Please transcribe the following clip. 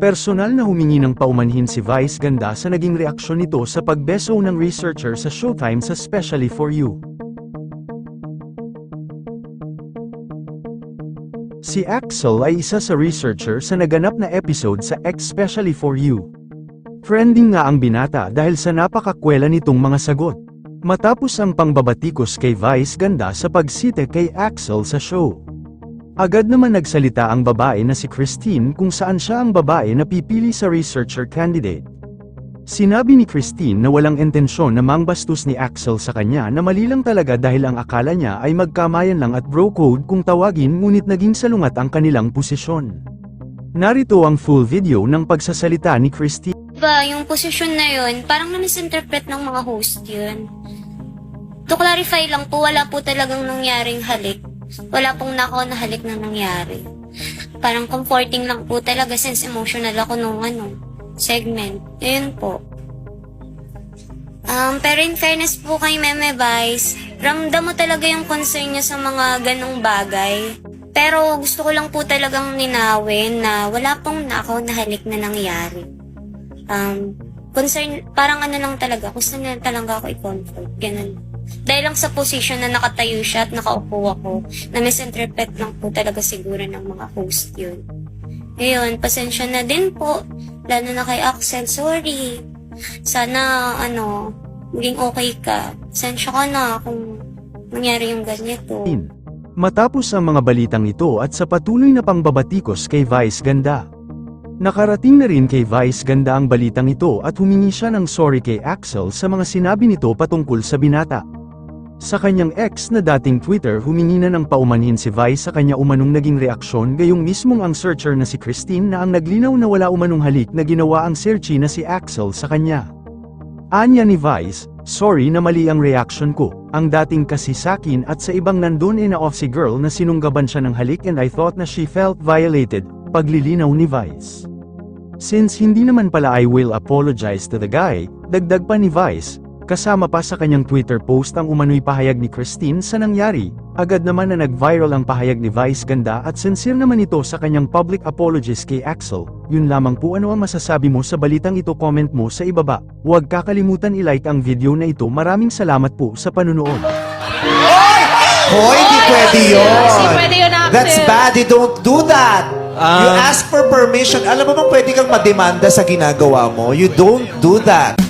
Personal na humingi ng paumanhin si Vice Ganda sa naging reaksyon nito sa pagbeso ng researcher sa Showtime sa Specially For You. Si Axel ay isa sa researcher sa naganap na episode sa Especially For You. Trending nga ang binata dahil sa napakakwela nitong mga sagot. Matapos ang pangbabatikos kay Vice Ganda sa pagsite kay Axel sa show. Agad naman nagsalita ang babae na si Christine kung saan siya ang babae na pipili sa researcher candidate. Sinabi ni Christine na walang intensyon na mangbastos ni Axel sa kanya na mali talaga dahil ang akala niya ay magkamayan lang at bro code kung tawagin ngunit naging salungat ang kanilang posisyon. Narito ang full video ng pagsasalita ni Christine. Diba, yung posisyon na yun, parang na-misinterpret ng mga host yun. To clarify lang po, wala po talagang nangyaring halik. Wala pong nako na halik na nangyari. Parang comforting lang po talaga since emotional ako nung ano, segment. Yun po. Um, pero in fairness po kay Meme Vice, ramdam mo talaga yung concern niya sa mga ganong bagay. Pero gusto ko lang po talagang ninawin na wala pong nakaw na halik na nangyari. Um, concern, parang ano lang talaga, gusto na talaga ako i-comfort. Ganun. Dahil lang sa position na nakatayo siya at nakaupo ako, na misinterpret lang po talaga siguro ng mga host yun. Ngayon, pasensya na din po. Lalo na kay Axel, sorry. Sana, ano, maging okay ka. Pasensya ka na kung nangyari yung ganito. Matapos ang mga balitang ito at sa patuloy na pangbabatikos kay Vice Ganda. Nakarating na rin kay Vice Ganda ang balitang ito at humingi siya ng sorry kay Axel sa mga sinabi nito patungkol sa binata. Sa kanyang ex na dating Twitter humingi na ng paumanhin si Vice sa kanya umanong naging reaksyon gayong mismong ang searcher na si Christine na ang naglinaw na wala umanong halik na ginawa ang searchy na si Axel sa kanya. Anya ni Vice, sorry na mali ang reaction ko, ang dating kasi sakin at sa ibang nandun in na off si girl na sinunggaban siya ng halik and I thought na she felt violated, paglilinaw ni Vice. Since hindi naman pala I will apologize to the guy, dagdag pa ni Vice, kasama pa sa kanyang Twitter post ang umano'y pahayag ni Christine sa nangyari, agad naman na nag-viral ang pahayag ni Vice Ganda at sincere naman ito sa kanyang public apologies kay Axel. Yun lamang po ano ang masasabi mo sa balitang ito comment mo sa ibaba. Huwag kakalimutan i-like ang video na ito maraming salamat po sa panunood. Hoy, di pwede yun. Hindi pwede yun, Axel. That's bad. You don't do that. you Um, ask for permission. Alam mo bang pwede kang mademanda sa ginagawa mo? You don't do that.